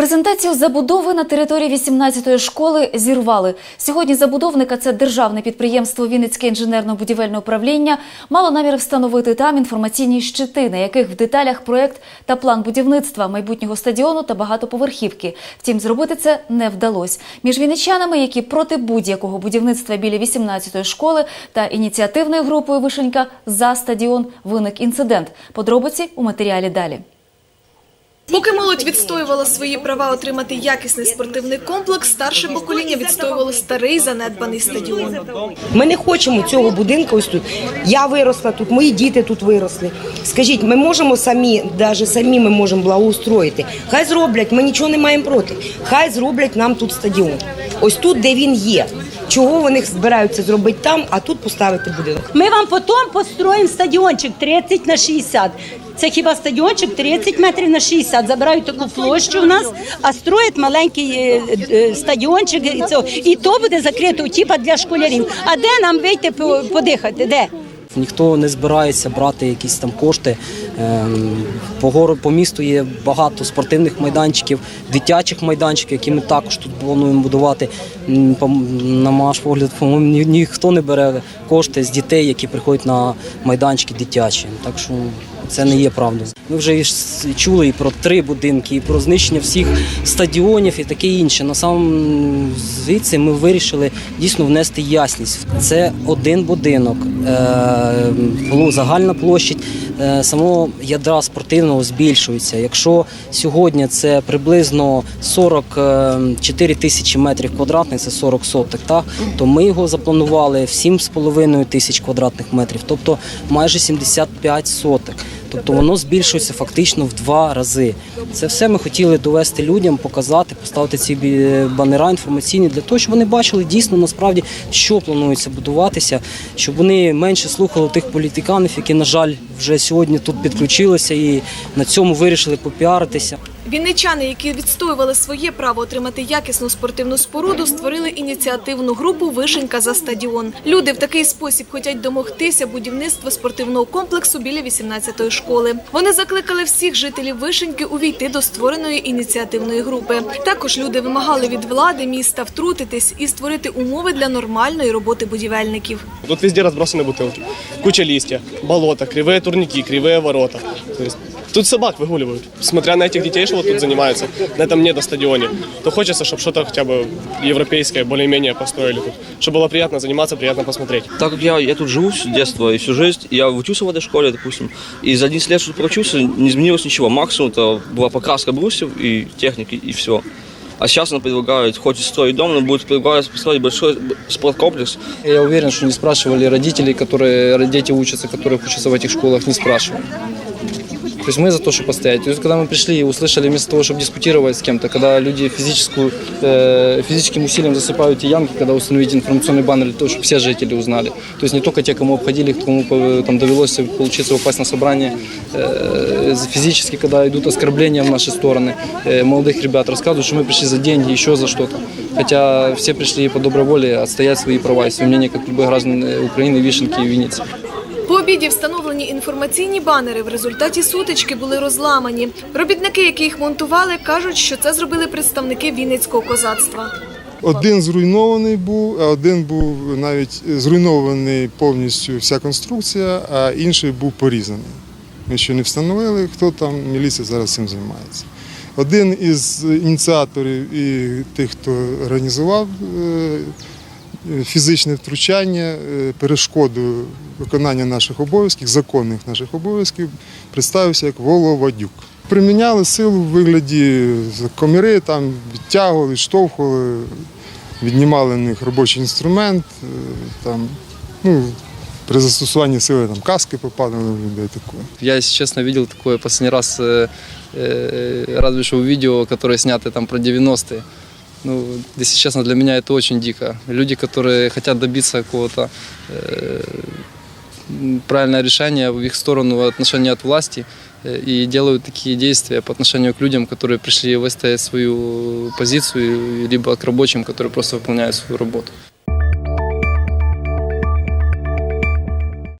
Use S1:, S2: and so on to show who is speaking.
S1: Презентацію забудови на території 18-ї школи зірвали. Сьогодні забудовника це державне підприємство Вінницьке інженерно-будівельне управління мало намір встановити там інформаційні щити, на яких в деталях проект та план будівництва майбутнього стадіону та багатоповерхівки. Втім, зробити це не вдалося. Між вінничанами, які проти будь-якого будівництва біля 18-ї школи та ініціативною групою Вишенька за стадіон виник інцидент. Подробиці у матеріалі далі.
S2: Поки молодь відстоювала свої права отримати якісний спортивний комплекс, старше покоління відстоювало старий занедбаний стадіон.
S3: Ми не хочемо цього будинку. Ось тут я виросла тут, мої діти тут виросли. Скажіть, ми можемо самі, навіть самі ми можемо благоустроїти. Хай зроблять, ми нічого не маємо проти. Хай зроблять нам тут стадіон. Ось тут, де він є. Чого вони збираються зробити там, а тут поставити будинок?
S4: Ми вам потім построїмо стадіончик 30 на 60. Це хіба стадіончик 30 метрів на 60. Забирають таку площу в нас, а строять маленький е, е, стадіончик. І, це, і то буде закрито, типа для школярів. А де нам вийти подихати? Де?
S5: Ніхто не збирається брати якісь там кошти. Ем, По гору по місту є багато спортивних майданчиків, дитячих майданчиків, які ми також тут плануємо будувати. На наш погляд, по-моєму, ні- ніхто не бере кошти з дітей, які приходять на майданчики дитячі. Так що це не є правдою. Ми вже чули і про три будинки, і про знищення всіх стадіонів і таке інше. На самом звідси ми вирішили дійсно внести ясність. Це один будинок, е, загальна площадь е, ядра спортивного збільшується. Якщо сьогодні це приблизно 44 тисячі метрів квадратних, це 40 соток, так, то ми його запланували в 7,5 тисяч квадратних метрів, тобто майже 75 соток. Тобто воно збільшується фактично в два рази. Це все ми хотіли довести людям, показати, поставити ці банера інформаційні для того, щоб вони бачили дійсно насправді, що планується будуватися, щоб вони менше слухали тих політиканів, які, на жаль, вже сьогодні тут підключилися і на цьому вирішили попіаритися.
S2: Вінничани, які відстоювали своє право отримати якісну спортивну споруду, створили ініціативну групу Вишенька за стадіон. Люди в такий спосіб хочуть домогтися будівництва спортивного комплексу біля 18-ї школи. Вони закликали всіх жителів Вишеньки увійти до створеної ініціативної групи. Також люди вимагали від влади міста втрутитись і створити умови для нормальної роботи будівельників.
S6: Тут везде разбросаны бутылки, куча листья, болото, кривые турники, кривые ворота. Тут собак выгуливают. Смотря на этих детей, что вот тут занимаются, на этом недостадионе, то хочется, чтобы что-то хотя бы европейское, более-менее построили тут. Чтобы было приятно заниматься, приятно посмотреть.
S7: Так как я, я тут живу с детства и всю жизнь, я учился в этой школе, допустим, и за 11 лет, что проучился, не изменилось ничего. Максимум это была покраска брусьев и техники, и все. А сейчас она предлагает, хоть и строить дом, но будет предлагать построить большой спорткомплекс.
S8: Я уверен, что не спрашивали родителей, которые дети учатся, которые учатся в этих школах, не спрашивали. То есть мы за то, чтобы постоять. То есть, когда мы пришли и услышали, вместо того, чтобы дискутировать с кем-то, когда люди физическую, э, физическим усилием засыпают эти ямки, когда установить информационный баннер для того, чтобы все жители узнали. То есть не только те, кому обходили, кому э, там довелось получиться попасть на собрание, э, физически, когда идут оскорбления в наши стороны, э, молодых ребят рассказывают, что мы пришли за деньги, еще за что-то. Хотя все пришли по доброй воле отстоять свои права и свое мнение, как любые граждане Украины, Вишенки и Винницы.
S2: Обіді встановлені інформаційні банери в результаті сутички були розламані. Робітники, які їх монтували, кажуть, що це зробили представники Вінницького козацтва.
S9: Один зруйнований був, а один був навіть зруйнований повністю вся конструкція, а інший був порізаний. Ми ще не встановили, хто там, міліція зараз цим займається. Один із ініціаторів і тих, хто організував е, фізичне втручання, е, перешкоду виконання наших обов'язків, законних наших обов'язків, представився як Воловадюк. Приміняли силу в вигляді коміри, там відтягували, відштовхували, віднімали в них робочий інструмент. е, Там, ну, при застосуванні сили там, каски попадали в людей таке.
S8: Я, если честно, видел такое последний раз, э, э, разве что в видео, которое снято там про 90-е Ну, если честно, для меня это очень дико. Люди, которые хотят добиться какого-то э, м, правильного решения в их сторону в отношении от власти э, и делают такие действия по отношению к людям, которые пришли выстоять свою позицию, либо к рабочим, которые просто выполняют свою работу.